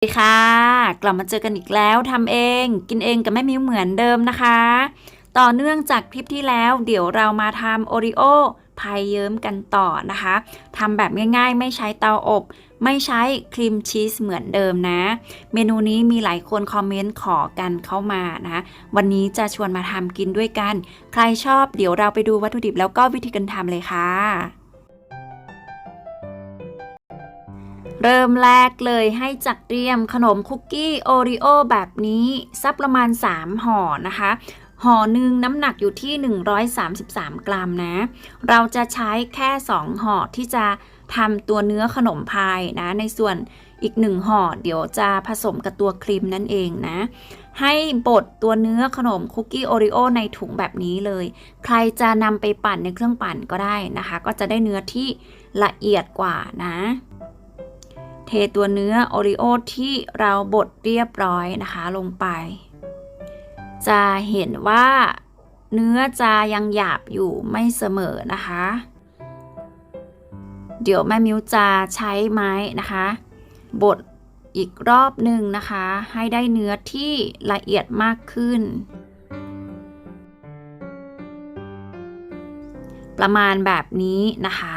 สวัสดีค่ะ กลับมาเจอกันอีกแล้วทำเองกินเองกับแม่มิวเหมือนเดิมนะคะ ต่อเนื่องจากคลิปที่แล้วเดี๋ยวเรามาทำโอริโอพายเยิ้มกันต่อนะคะทำแบบง่ายๆ ไม่ใช้เตาอบ ไม่ใช้ครีมชีสเหมือนเดิมนะ เมนูนี้มีหลายคนคอมเมนต์ขอกันเข้ามานะวันนี้จะชวนมาทำกินด้วยกัน ใครชอบเดี๋ยวเราไปดูวัตถุดิบแล้วก็วิธีการทำเลยค่ะ เริ่มแรกเลยให้จัดเตรียมขนมคุกกี้โอริโอแบบนี้สักประมาณ 3 ห่อนะคะห่อหนึ่งน้ำหนักอยู่ที่ 133 กรัมนะ เราจะใช้แค่ 2 ห่อที่จะทำตัวเนื้อขนมพายนะ ในส่วนอีก1ห่อเดี๋ยวจะผสมกับตัวครีมนั่นเองนะ ให้บดตัวเนื้อขนมคุกกี้โอริโอในถุงแบบนี้เลย ใครจะนำไปปั่นในเครื่องปั่นก็ได้นะคะ ก็จะได้เนื้อที่ละเอียดกว่านะ เทตัวเนื้อโอริโอที่เราบดเรียบร้อยนะคะลงไป จะเห็นว่าเนื้อจะยังหยาบอยู่ไม่เสมอนะคะ เดี๋ยวแม่มิวจะใช้ไม้นะคะ บดอีกรอบหนึ่งนะคะ ให้ได้เนื้อที่ละเอียดมากขึ้น ประมาณแบบนี้นะคะ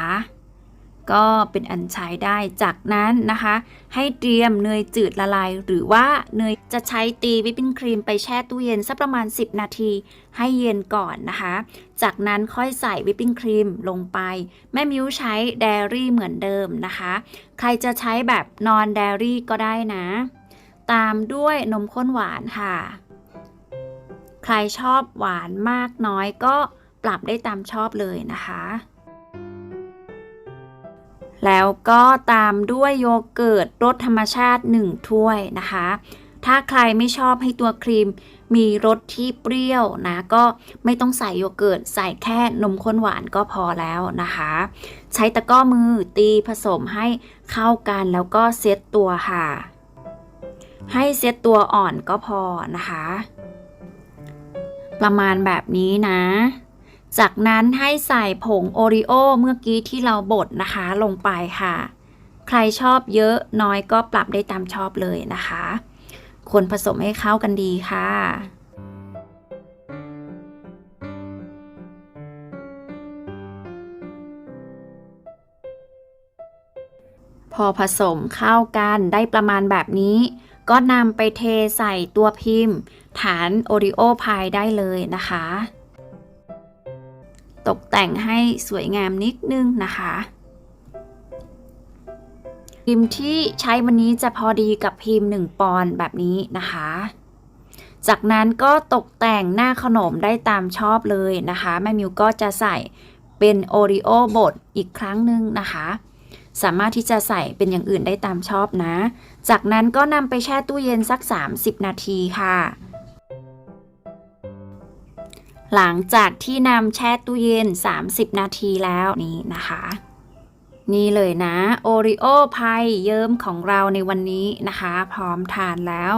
ก็เป็นอันใช้ได้จากนั้นนะคะ ให้เตรียมเนยจืดละลาย หรือว่าเนยจะใช้ตีวิปปิ้งครีมไปแช่ตู้เย็นสักประมาณ 10 นาทีให้เย็นก่อนนะคะ จากนั้นค่อยใส่วิปปิ้งครีมลงไป แม่มิวใช้เดรี่เหมือนเดิมนะคะ ใครจะใช้แบบนอนเดรี่ก็ได้นะ ตามด้วยนมข้นหวานค่ะ ใครชอบหวานมากน้อยก็ปรับได้ตามชอบเลยนะคะ แล้วก็ตามด้วยโยเกิร์ตรสธรรมชาติ 1 ถ้วยนะคะ ถ้าใครไม่ชอบให้ตัวครีมมีรสที่เปรี้ยวนะ ก็ไม่ต้องใส่โยเกิร์ตใส่แค่นมข้นหวานก็พอแล้วนะคะ ใช้ตะก้อมือตีผสมให้เข้ากันแล้วก็เซตตัวค่ะ ให้เซตตัวอ่อนก็พอนะคะ ประมาณแบบนี้นะ จากนั้นให้ใส่ผงโอริโอเมื่อกี้ที่เราบดนะคะลงไปค่ะ ใครชอบเยอะน้อยก็ปรับได้ตามชอบเลยนะคะ คนผสมให้เข้ากันดีค่ะพอผสมเข้ากันได้ประมาณแบบนี้ ก็นำไปเทใส่ตัวพิมพ์ ฐานโอริโอพายได้เลยนะคะ ตกแต่งให้สวยงามนิดนึงนะคะพิมพ์ที่ใช้วันนี้จะพอดีกับพิมพ์ 1 ปอนด์แบบนี้นะคะ จากนั้นก็ตกแต่งหน้าขนมได้ตามชอบเลยนะคะ แม่มิวก็จะใส่เป็นโอริโอบดอีกครั้งหนึ่งนะคะ สามารถที่จะใส่เป็นอย่างอื่นได้ตามชอบนะ จากนั้นก็นำไปแช่ตู้เย็นสัก 30 นาทีค่ะ หลังจากที่นำแช่ตู้เย็น 30 นาทีแล้วนี่นะคะ นี่เลยนะโอริโอพายเยิ้มของเราในวันนี้นะคะ พร้อมทานแล้ว